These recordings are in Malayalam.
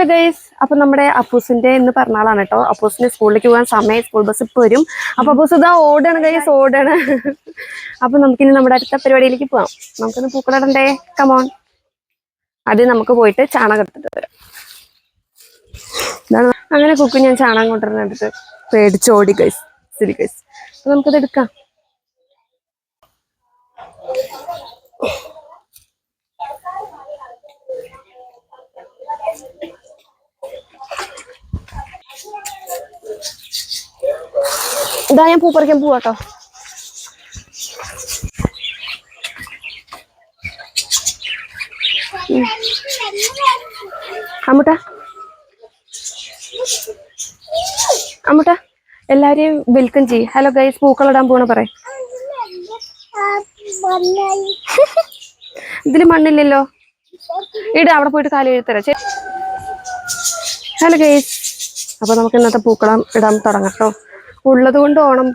Hello guys. അപ്പൊ നമ്മുടെ അപ്പൂസിന്റെ ഇന്ന് പറഞ്ഞാളാണ് കേട്ടോ. അപ്പൂസിന് സ്കൂളിലേക്ക് പോകാൻ സമയം സ്കൂൾ ബസ് ഇപ്പൊ വരും. അപ്പൊ അപ്പൂസ് ഇതാ ഓടാണ് ഗൈസ് ഓടാണ് അപ്പൊ നമുക്കിനി നമ്മുടെ അടുത്ത പരിപാടിയിലേക്ക് പോവാം. നമുക്കിന്ന് പൂക്കളിടണ്ടേ കമോൺ ആദ്യം നമുക്ക് പോയിട്ട് ചാണകം എടുത്തിട്ട് വരാം. അങ്ങനെ കുക്ക് ഞാൻ ചാണകം കൊണ്ടുവരുന്നിട്ട് പേടിച്ചോടി ഗൈസ്. ശരി ഗൈസ്. നമുക്കത് എടുക്കാം. ഇതാ ഞാൻ പൂ പറിക്കാൻ പോവാട്ടോ അമ്മുട്ട അമ്മുട്ട എല്ലാരെയും വെൽക്കം ചെയ്യ്. ഹലോ ഗൈസ് പൂക്കളിടാൻ പോണ പറ ഇതിൽ മണ്ണില്ലല്ലോ? ഇട അവിടെ പോയിട്ട് കാലി എഴുത്തരാ ഹലോ ഗൈസ് അപ്പൊ നമുക്ക് ഇന്നത്തെ പൂക്കളം ഇടാൻ തുടങ്ങാം കേട്ടോ. ഉള്ളത് കൊണ്ട് ഓണം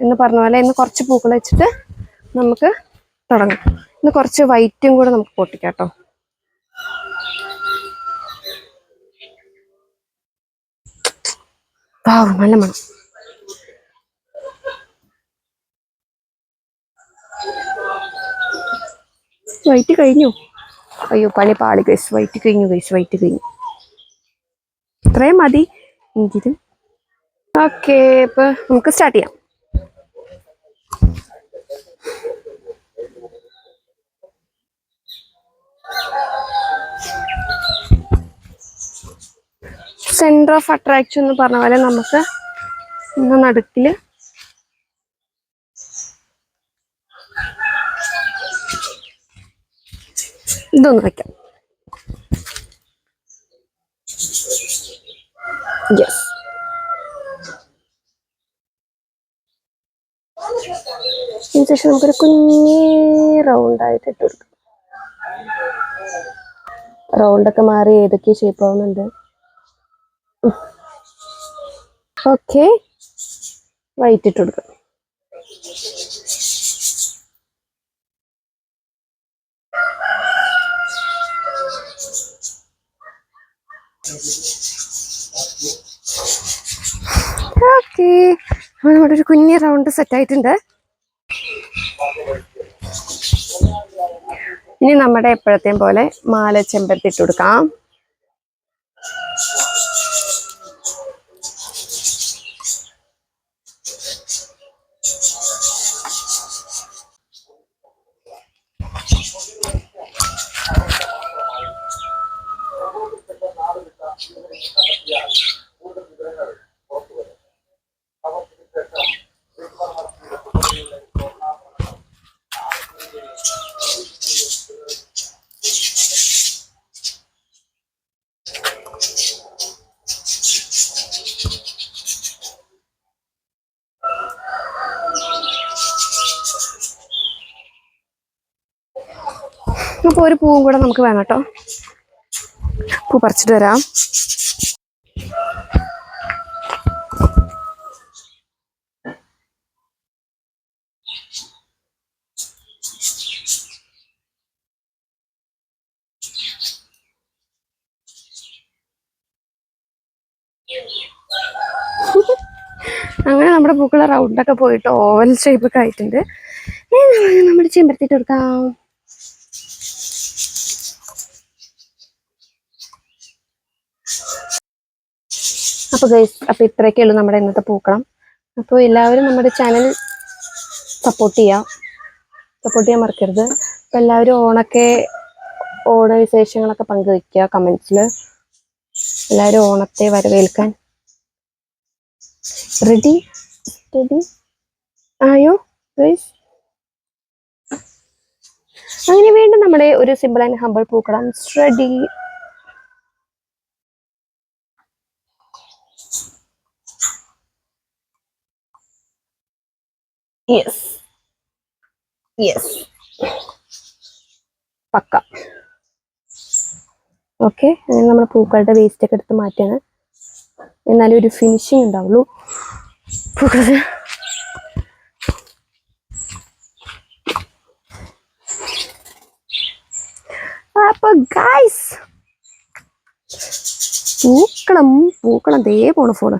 എന്ന് പറഞ്ഞ പോലെ ഇന്ന് കുറച്ച് പൂക്കൾ വെച്ചിട്ട് നമുക്ക് തുടങ്ങാം. ഇന്ന് കുറച്ച് വൈറ്റും കൂടെ നമുക്ക് പൊട്ടിക്കാം കേട്ടോ നല്ല മണം. വൈറ്റ് കഴിഞ്ഞു. അയ്യോ പണി പാളി കഴിച്ചു വൈറ്റ് കഴിഞ്ഞു കഴിച്ചു വൈറ്റ് കഴിഞ്ഞു. ഇത്രയും മതി. എങ്കിലും ഓക്കെ ഇപ്പൊ നമുക്ക് സ്റ്റാർട്ട് ചെയ്യാം. സെന്റർ ഓഫ് അട്രാക്ഷൻ എന്ന് പറഞ്ഞ പോലെ നമുക്ക് ഇന്ന് നടുക്കിൽ ഇതൊന്ന് വെക്കാം. യെസ് അതിനുശേഷം നമുക്കൊരു കുഞ്ഞി റൗണ്ട് ആയിട്ട് ഇട്ട് കൊടുക്കാം. റൗണ്ട് ഒക്കെ മാറി ഏതൊക്കെ ഷേപ്പ് ആവുന്നുണ്ട്. ഓക്കെ വൈറ്റ് ഇട്ട് കൊടുക്കാം. ഓക്കെ നമ്മുടെ ഒരു കുഞ്ഞി റൗണ്ട് സെറ്റ് ആയിട്ടുണ്ട്. ഇനി നമ്മുടെ എപ്പോഴത്തെയും പോലെ മാല ചെമ്പരത്തി കൊടുക്കാം. അപ്പോൾ ഒരു പൂവും കൂടെ നമുക്ക് വേണം കേട്ടോ. പൂ പറിച്ചിട്ട് വരാം. അങ്ങനെ നമ്മുടെ പൂക്കളെ റൗണ്ടൊക്കെ പോയിട്ട് ഓവൽ ഷേപ്പ് ഒക്കെ ആയിട്ടുണ്ട്. നമ്മുടെ ചെമ്പരത്തിട്ട് കൊടുക്കാം. അപ്പോൾ ഗൈസ് അപ്പോൾ ഇത്രയൊക്കെ ഉള്ളൂ നമ്മുടെ ഇന്നത്തെ പൂക്കളം. അപ്പോൾ എല്ലാവരും നമ്മുടെ ചാനൽ സപ്പോർട്ട് ചെയ്യാം. സപ്പോർട്ട് ചെയ്യാൻ മറക്കരുത്. അപ്പോൾ എല്ലാവരും ഓണൊക്കെ ഓണ വിശേഷങ്ങളൊക്കെ പങ്കുവയ്ക്കുക കമന്റ്സിൽ എല്ലാവരും ഓണത്തെ വരവേൽക്കാൻ. റെഡി റെഡി ആയോ ഗൈസ് അങ്ങനെ വീണ്ടും നമ്മുടെ ഒരു സിമ്പിൾ ആൻഡ് ഹമ്പിൾ പൂക്കളം റെഡി യെസ് യെസ് പക്ക. ഓക്കെ അങ്ങനെ നമ്മൾ പൂക്കളുടെ വേസ്റ്റ് ഒക്കെ എടുത്ത് മാറ്റാണ്. എന്നാലും ഒരു ഫിനിഷിങ് ഉണ്ടാവുള്ളൂ. പൂക്കളുടെ അപ്പൊ ഗൈസ് പൂക്കളം പൂക്കളം ദേ പോണ ഫോണ്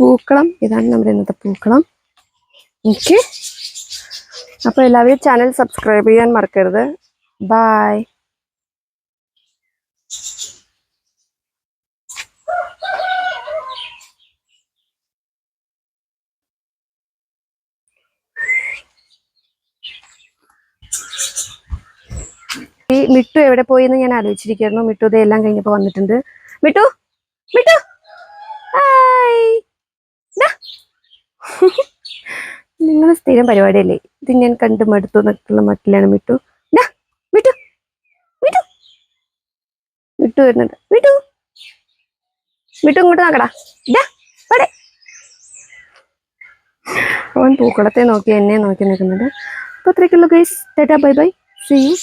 പൂക്കളം ഇതാണ് നമ്മുടെ ഇന്നത്തെ പൂക്കളം ഓക്കെ അപ്പൊ എല്ലാവരും ചാനൽ സബ്സ്ക്രൈബ് ചെയ്യാൻ മറക്കരുത്. ബായ് മിട്ടു എവിടെ പോയി എന്ന് ഞാൻ ആലോചിച്ചിരിക്കുന്നു. മിട്ടു ഇതെല്ലാം എല്ലാം കഴിഞ്ഞപ്പോ വന്നിട്ടുണ്ട്. മിട്ടു മിട്ടു. സ്ഥിരം പരിപാടിയല്ലേ? ഇത് ഞാൻ കണ്ട് മടുത്തു എന്നൊക്കെയുള്ള മട്ടിലാണ് മിട്ടു. മിട്ടു മിട്ടു. മിട്ടു വരുന്നുണ്ട്. മിട്ടു മിട്ടു ഇങ്ങോട്ട് നോക്കടാ. ഇവിടെ. അവൻ പൂക്കളത്തെ നോക്കി എന്നെ നോക്കി നിൽക്കുന്നുണ്ട്. അപ്പൊ അത്രയ്ക്കുള്ളൂ guys tata bye bye. See you